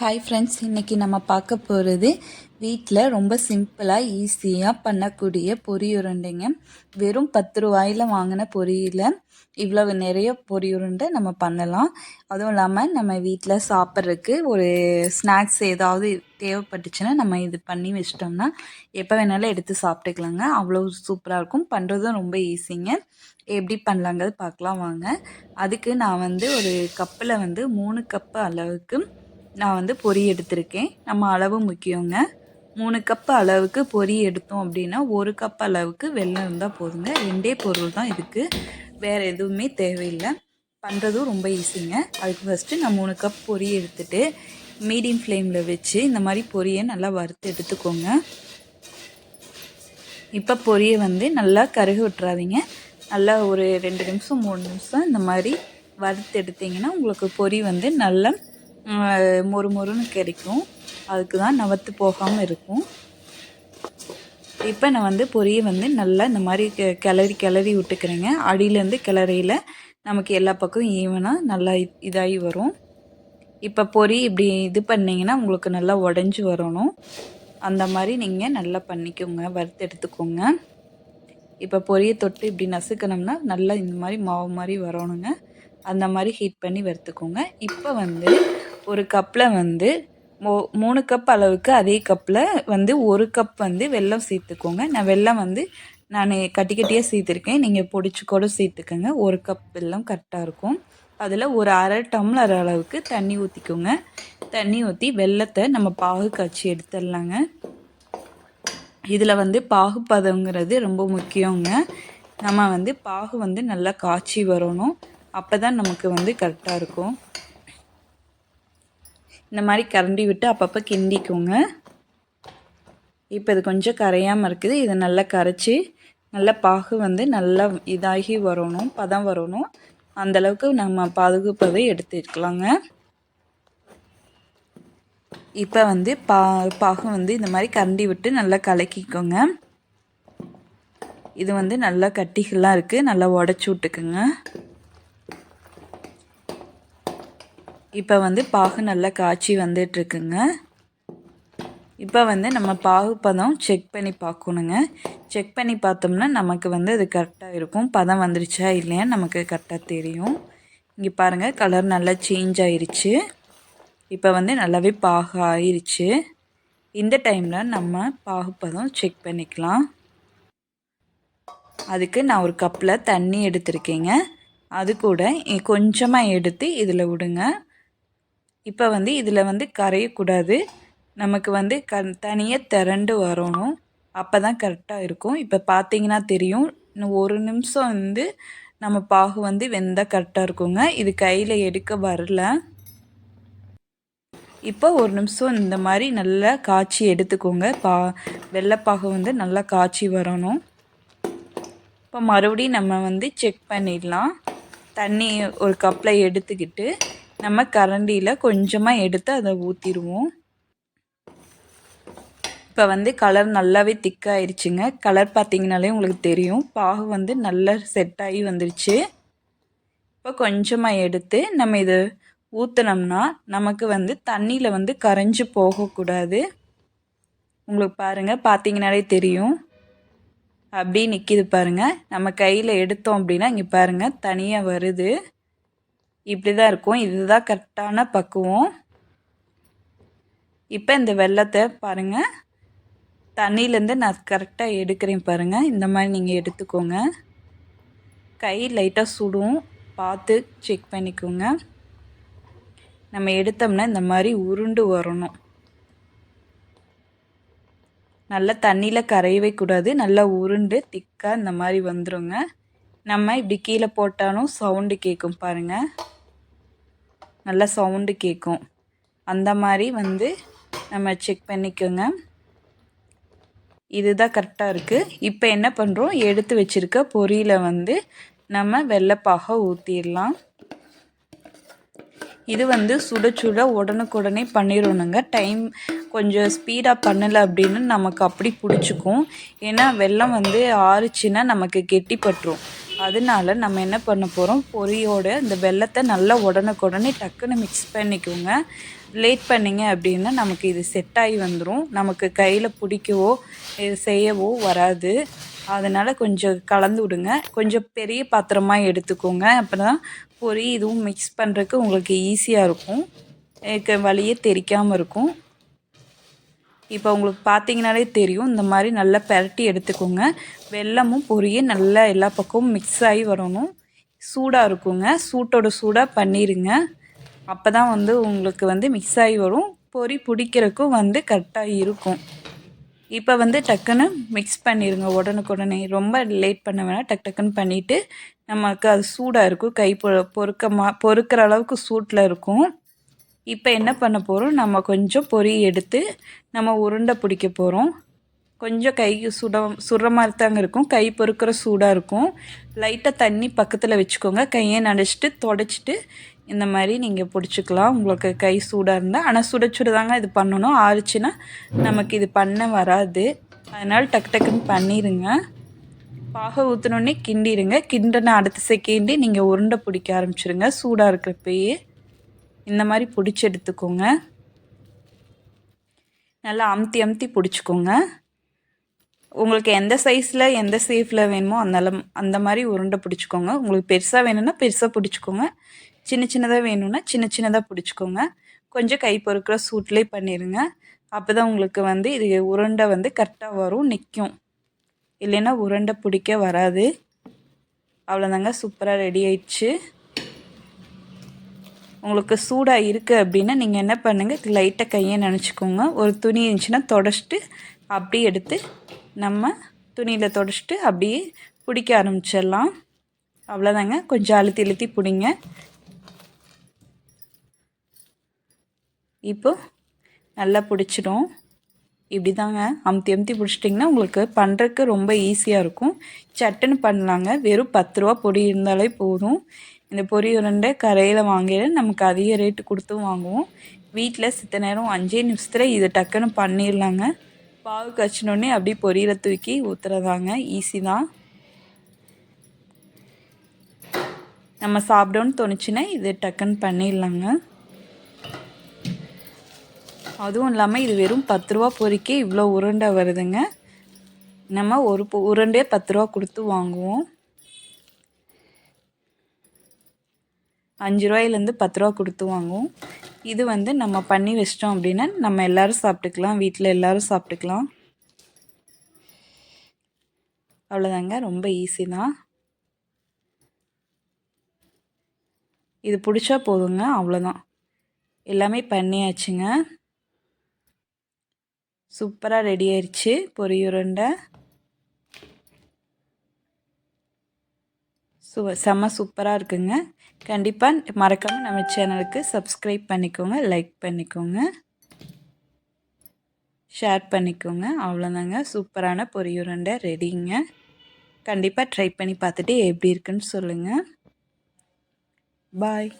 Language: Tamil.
ஹாய் ஃப்ரெண்ட்ஸ் இன்றைக்கி நம்ம பார்க்க போகிறது வீட்டில் ரொம்ப சிம்பிளாக ஈஸியாக பண்ணக்கூடிய பொரியுருண்டைங்க வெறும் பத்து ரூபாயில் வாங்கின பொரியில் இவ்வளவு நிறைய பொரியுருண்டை நம்ம பண்ணலாம். அதுவும் இல்லாமல் நம்ம வீட்டில் சாப்பிட்றதுக்கு ஒரு ஸ்நாக்ஸ் ஏதாவது தேவைப்பட்டுச்சுன்னா நம்ம இது பண்ணி வச்சிட்டோம்னா எப்போ வேணாலும் எடுத்து சாப்பிட்டுக்கலாங்க. அவ்வளோ சூப்பராக இருக்கும். பண்ணுறதும் ரொம்ப ஈஸிங்க எப்படி பண்ணலாங்கிறது பார்க்கலாம் வாங்க. அதுக்கு நான் வந்து ஒரு கப்பில் வந்து மூணு கப்பு அளவுக்கு நான் வந்து பொரி எடுத்திருக்கேன். நம்ம அளவு முக்கியங்க. மூணு கப் அளவுக்கு பொரி எடுத்தோம் அப்படின்னா ஒரு கப் அளவுக்கு வெள்ளம் இருந்தால் போதுங்க. ரெண்டே பொருள் தான் இதுக்கு. வேறு எதுவுமே தேவையில்லை. பண்ணுறதும் ரொம்ப ஈஸிங்க அதுக்கு ஃபஸ்ட்டு நான் மூணு கப் பொறி எடுத்துகிட்டு மீடியம் ஃப்ளேமில் வச்சு இந்த மாதிரி பொரியை நல்லா வறுத்து எடுத்துக்கோங்க. இப்போ பொரியை வந்து நல்லா கருக விட்டுறாதீங்க. நல்லா ஒரு ரெண்டு நிமிஷம் மூணு நிமிஷம் இந்த மாதிரி வறுத்து எடுத்திங்கன்னா உங்களுக்கு பொரி வந்து நல்லா மொறு மொறுன்னு கிடைக்கும் அதுக்கு தான் நவத்து போகாமல் இருக்கும். இப்போ நான் வந்து பொரியை வந்து நல்லா இந்த மாதிரி கிளறி கிளறி விட்டுக்கிறேங்க. அடியிலேருந்து கிளறையில் நமக்கு எல்லா பக்கம் ஈவனாக நல்லா இதாகி வரும். இப்போ பொரி இப்படி இது பண்ணிங்கன்னா உங்களுக்கு நல்லா உடஞ்சி வரணும். அந்த மாதிரி நீங்கள் நல்லா பண்ணிக்கோங்க. வறுத்து எடுத்துக்கோங்க. இப்போ பொரியை தொட்டு இப்படி நசுக்கணும்னா நல்லா இந்த மாதிரி மாவு மாதிரி வரணுங்க. அந்த மாதிரி ஹீட் பண்ணி வறுத்துக்கோங்க. இப்போ வந்து ஒரு கப்பில் வந்து மோ மூணு கப் அளவுக்கு அதே கப்பில் வந்து ஒரு கப் வந்து வெல்லம் சேர்த்துக்கோங்க. நான் வெல்லம் வந்து நான் கட்டி கட்டியாக சேர்த்துருக்கேன். நீங்கள் பொடிச்சு கூட சேர்த்துக்கோங்க. ஒரு கப் வெல்லம் கரெக்டாக இருக்கும். அதில் ஒரு அரை டம்ளர் அளவுக்கு தண்ணி ஊற்றிக்கோங்க தண்ணி ஊற்றி வெள்ளத்தை நம்ம பாகு காய்ச்சி எடுத்துடலாங்க. இதில் வந்து பாகுப்பதங்கிறது ரொம்ப முக்கியங்க. நம்ம வந்து பாகு வந்து நல்லா காய்ச்சி வரணும். அப்போ தான் நமக்கு வந்து கரெக்டாக இருக்கும். இந்த மாதிரி கரண்டி விட்டு அப்பப்போ கிண்டிக்கோங்க. இப்போ இது கொஞ்சம் கரையாமல் இருக்குது. இதை நல்லா கரைச்சி நல்லா பாகு வந்து நல்லா இதாகி வரணும் பதம் வரணும். அந்தளவுக்கு நம்ம பாதுகாப்பதை எடுத்துக்கலாங்க. இப்போ வந்து பா பாகு வந்து இந்த மாதிரி கரண்டி விட்டு நல்லா கலக்கிக்கோங்க. இது வந்து நல்லா கட்டிகள்லாம் இருக்குது நல்லா உடச்சி விட்டுக்குங்க. இப்போ வந்து பாகு நல்லா காய்ச்சி வந்துட்டுருக்குங்க. இப்போ வந்து நம்ம பாகு பதம் செக் பண்ணி பார்க்கணுங்க செக் பண்ணி பார்த்தோம்னா நமக்கு வந்து அது கரெக்டாக இருக்கும். பதம் வந்துருச்சா இல்லையான்னு நமக்கு கரெக்டாக தெரியும். இங்கே பாருங்கள் கலர் நல்லா சேஞ்ச் ஆயிடுச்சு இப்போ வந்து நல்லாவே பாகு ஆயிடுச்சு இந்த டைமில் நம்ம பாகு பதம் செக் பண்ணிக்கலாம். அதுக்கு நான் ஒரு கப்பில் தண்ணி எடுத்திருக்கேங்க. அது கூட கொஞ்சமாக எடுத்து இதில் விடுங்க. இப்போ வந்து இதில் வந்து கரையக்கூடாது. நமக்கு வந்து க தனியாக திரண்டு வரணும். அப்போ தான் கரெக்டாக இருக்கும். இப்போ பார்த்தீங்கன்னா தெரியும். இன்னும் ஒரு நிமிஷம் வந்து நம்ம பாகு வந்து வெந்தால் கரெக்டாக இருக்குங்க. இது கையில் எடுக்க வரல. இப்போ ஒரு நிமிஷம் இந்த மாதிரி நல்லா காய்ச்சி எடுத்துக்கோங்க. பா வெள்ளைப்பாகு வந்து நல்லா காய்ச்சி வரணும். இப்போ மறுபடியும் நம்ம வந்து செக் பண்ணிடலாம். தண்ணி ஒரு கப்பில் எடுத்துக்கிட்டு நம்ம கரண்டியில் கொஞ்சமாக எடுத்து அதை ஊற்றிடுவோம் இப்போ வந்து கலர் நல்லாவே திக்காயிருச்சுங்க கலர் பார்த்திங்கனாலே உங்களுக்கு தெரியும். பாகு வந்து நல்லா செட் ஆகி வந்துருச்சு. இப்போ கொஞ்சமாக எடுத்து நம்ம இதை ஊற்றினோம்னா நமக்கு வந்து தண்ணியில் வந்து கரைஞ்சி போகக்கூடாது உங்களுக்கு பாருங்கள் பார்த்தீங்கனாலே தெரியும். அப்படியே நிற்கிது பாருங்கள் நம்ம கையில் எடுத்தோம் அப்படின்னா இங்கே பாருங்கள் தனியாக வருது. இப்படி தான் இருக்கும். இதுதான் கரெக்டான பக்குவம். இப்போ இந்த வெள்ளத்தை பாருங்கள் தண்ணியிலேருந்து நான் கரெக்டாக எடுக்கிறேன் பாருங்கள் இந்த மாதிரி நீங்கள் எடுத்துக்கோங்க. கை லைட்டாக சுடும். பார்த்து செக் பண்ணிக்கோங்க. நம்ம எடுத்தோம்னா இந்த மாதிரி உருண்டு வரணும். நல்லா தண்ணியில் கரையவே கூடாது. நல்லா உருண்டு திக்காக இந்த மாதிரி வந்துடுங்க நம்ம இப்படி கீழே போட்டாலும் சவுண்டு கேட்கும் பாருங்கள் நல்லா சவுண்டு கேட்கும் அந்த மாதிரி வந்து நம்ம செக் பண்ணிக்கோங்க. இதுதான் கரெக்டாக இருக்குது இப்போ என்ன பண்ணுறோம் எடுத்து வச்சுருக்க பொரியில் வந்து நம்ம வெள்ளைப்பாக ஊற்றிடலாம் இது வந்து சுட சுட உடனுக்குடனே பண்ணிடணுங்க. டைம் கொஞ்சம் ஸ்பீடாக பண்ணலை அப்படின்னு நமக்கு அப்படி பிடிச்சிக்கும். ஏன்னா வெள்ளம் வந்து ஆறுச்சுன்னா நமக்கு கெட்டிப்பட்டுரும். அதனால நம்ம என்ன பண்ண போகிறோம் பொரியோட இந்த வெள்ளத்தை நல்லா உடனுக்குடனே டக்குன்னு மிக்ஸ் பண்ணிக்கோங்க லேட் பண்ணிங்க அப்படின்னா நமக்கு இது செட் ஆகி வந்துடும் நமக்கு கையில் பிடிக்கவோ இது செய்யவோ வராது. அதனால் கொஞ்சம் கலந்து விடுங்க. கொஞ்சம் பெரிய பாத்திரமாக எடுத்துக்கோங்க. அப்போ தான் பொரி இதுவும் மிக்ஸ் பண்ணுறதுக்கு உங்களுக்கு ஈஸியாக இருக்கும். வழியே தெரிக்காமல் இருக்கும். இப்போ உங்களுக்கு பார்த்தீங்கனாலே தெரியும் இந்த மாதிரி நல்லா பரட்டி எடுத்துக்கோங்க. வெல்லமும் பொரியும் நல்லா எல்லா பக்கமும் மிக்ஸ் ஆகி வரணும். சூடாக இருக்குங்க. சூட்டோட சூடாக பண்ணிடுங்க அப்போ தான் வந்து உங்களுக்கு வந்து மிக்ஸ் ஆகி வரும். பொரி பிடிக்கிறதுக்கும் வந்து கரெக்டாக இருக்கும். இப்போ வந்து டக்குன்னு மிக்ஸ் பண்ணிடுங்க உடனுக்குடனே ரொம்ப லேட் பண்ண வேணாம். டக் டக்குன்னு பண்ணிவிட்டு நமக்கு அது சூடாக இருக்கும். கை பொ பொறுக்கமா பொறுக்கிற அளவுக்கு சூட்டில் இருக்கும். இப்போ என்ன பண்ண போகிறோம் நம்ம கொஞ்சம் பொறி எடுத்து நம்ம உருண்டை பிடிக்க போகிறோம் கொஞ்சம் கை சுட சுடுற மாதிரி தாங்க இருக்கும். கை பொறுக்கிற சூடாக இருக்கும். லைட்டாக தண்ணி பக்கத்தில் வச்சுக்கோங்க. கையை நனைச்சிட்டு தொடச்சிட்டு இந்த மாதிரி நீங்கள் பிடிச்சிக்கலாம். உங்களுக்கு கை சூடாக இருந்தால் ஆனால் சுட சுட தாங்க இது பண்ணணும். ஆறுச்சுன்னா நமக்கு இது பண்ண வராது. அதனால் டக்கு டக்குன்னு பண்ணிடுங்க பாக ஊற்றினோடனே கிண்டிடுங்க கிண்டின அடுத்த செகண்டே நீங்கள் உருண்டை பிடிக்க ஆரம்பிச்சிருங்க. சூடாக இருக்கிறப்பயே. இந்த மாதிரி பிடிச்சி எடுத்துக்கோங்க. நல்லா அமுத்தி அமுத்தி பிடிச்சிக்கோங்க. உங்களுக்கு எந்த சைஸில் எந்த ஷேஃபில் வேணுமோ அந்த அந்த மாதிரி உருண்டை பிடிச்சிக்கோங்க. உங்களுக்கு பெருசாக வேணும்னா பெருசாக பிடிச்சிக்கோங்க. சின்ன சின்னதாக வேணும்னா சின்ன சின்னதாக பிடிச்சிக்கோங்க. கொஞ்சம் கை பொறுக்கிற சூட்லேயே பண்ணிடுங்க அப்போ தான் உங்களுக்கு வந்து இது உருண்டை வந்து கரெக்டாக வரும் நிற்கும் இல்லைன்னா உருண்டை பிடிக்க வராது. அவ்வளோதாங்க சூப்பராக ரெடி ஆயிடுச்சு. உங்களுக்கு சூடாக இருக்குது அப்படின்னா நீங்கள் என்ன பண்ணுங்கள் லைட்டாக கையை நினச்சிக்கோங்க. ஒரு துணி இருந்துச்சுன்னா தொடச்சிட்டு அப்படியே எடுத்து நம்ம துணியில் தொடச்சிட்டு அப்படியே பிடிக்க ஆரம்பிச்சிடலாம். அவ்வளோதாங்க கொஞ்சம் அழுத்தி இழுத்தி பிடிங்க. இப்போ நல்லா பிடிச்சிடும். இப்படி தாங்க அமுத்தி அமுத்தி பிடிச்சிட்டிங்கன்னா உங்களுக்கு பண்ணுறதுக்கு ரொம்ப ஈஸியாக இருக்கும். சட்டுன்னு பண்ணலாங்க. வெறும் பத்து ரூபா பொடி இருந்தாலே போதும். இந்த பொரி உருண்டை கரையில் வாங்கிட நமக்கு அதிக ரேட்டு கொடுத்து வாங்குவோம். வீட்டில் சித்த நேரம் அஞ்சே நிமிஷத்தில் இதை டக்குன்னு பண்ணிடலாங்க. பாவு கச்சினோடனே அப்படியே பொரியலை தூக்கி ஊற்றுறதாங்க ஈஸி தான். நம்ம சாப்பிடோன்னு தோணுச்சுன்னா இது டக்குன்னு பண்ணிடலாங்க. அதுவும் இல்லாமல் இது வெறும் பத்து ரூபா பொறிக்கே இவ்வளோ உருண்டை வருதுங்க. நம்ம ஒரு உருண்டையே பத்து ரூபா கொடுத்து வாங்குவோம். அஞ்சு ரூபாயிலேருந்து பத்து ரூபா கொடுத்து வாங்குவோம். இது வந்து நம்ம பண்ணி வச்சிட்டோம் அப்படின்னா நம்ம எல்லோரும் சாப்பிட்டுக்கலாம். வீட்டில் எல்லோரும் சாப்பிட்டுக்கலாம். அவ்வளோதாங்க. ரொம்ப ஈஸி தான். இது பிடிச்சா போதுங்க. அவ்வளோதான். எல்லாமே பண்ணியாச்சுங்க. சூப்பராக ரெடி ஆயிடுச்சு பொரியுருண்டை சு செம்ம சூப்பராக இருக்குங்க. கண்டிப்பாக மறக்காமல் நம்ம சேனலுக்கு சப்ஸ்கிரைப் பண்ணிக்கோங்க லைக் பண்ணிக்கோங்க. ஷேர் பண்ணிக்கோங்க. அவ்வளோதாங்க சூப்பரான பொரியுருண்டை ரெடிங்க கண்டிப்பாக ட்ரை பண்ணி பார்த்துட்டு எப்படி இருக்குன்னு சொல்லுங்கள் பாய்